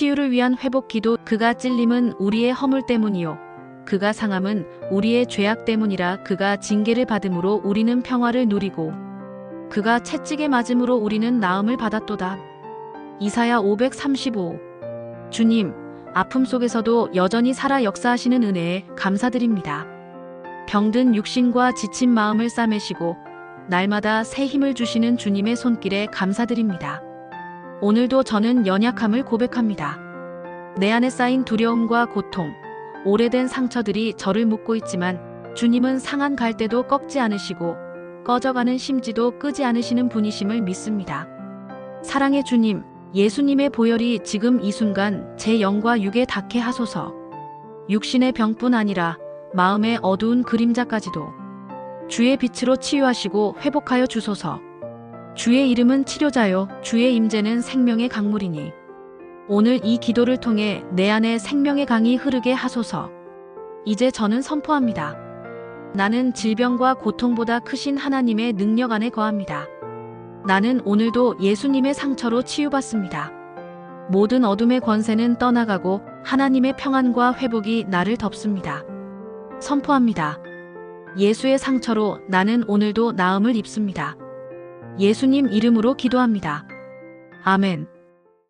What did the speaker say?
치유를 위한 회복 기도 그가 찔림은 우리의 허물 때문이요 그가 상함은 우리의 죄악 때문이라 그가 징계를 받음으로 우리는 평화를 누리고 그가 채찍에 맞음으로 우리는 나음을 받았도다. 이사야 535 주님 아픔 속에서도 여전히 살아 역사하시는 은혜에 감사드립니다. 병든 육신과 지친 마음을 싸매시고 날마다 새 힘을 주시는 주님의 손길에 감사드립니다. 오늘도 저는 연약함을 고백합니다. 내 안에 쌓인 두려움과 고통, 오래된 상처들이 저를 묶고 있지만 주님은 상한 갈대도 꺾지 않으시고 꺼져가는 심지도 끄지 않으시는 분이심을 믿습니다. 사랑의 주님, 예수님의 보혈이 지금 이 순간 제 영과 육에 닿게 하소서. 육신의 병뿐 아니라 마음의 어두운 그림자까지도 주의 빛으로 치유하시고 회복하여 주소서. 주의 이름은 치료자요, 주의 임재는 생명의 강물이니. 오늘 이 기도를 통해 내 안에 생명의 강이 흐르게 하소서. 이제 저는 선포합니다. 나는 질병과 고통보다 크신 하나님의 능력 안에 거합니다. 나는 오늘도 예수님의 상처로 치유받습니다. 모든 어둠의 권세는 떠나가고 하나님의 평안과 회복이 나를 덮습니다. 선포합니다. 예수의 상처로 나는 오늘도 나음을 입습니다. 예수님 이름으로 기도합니다. 아멘.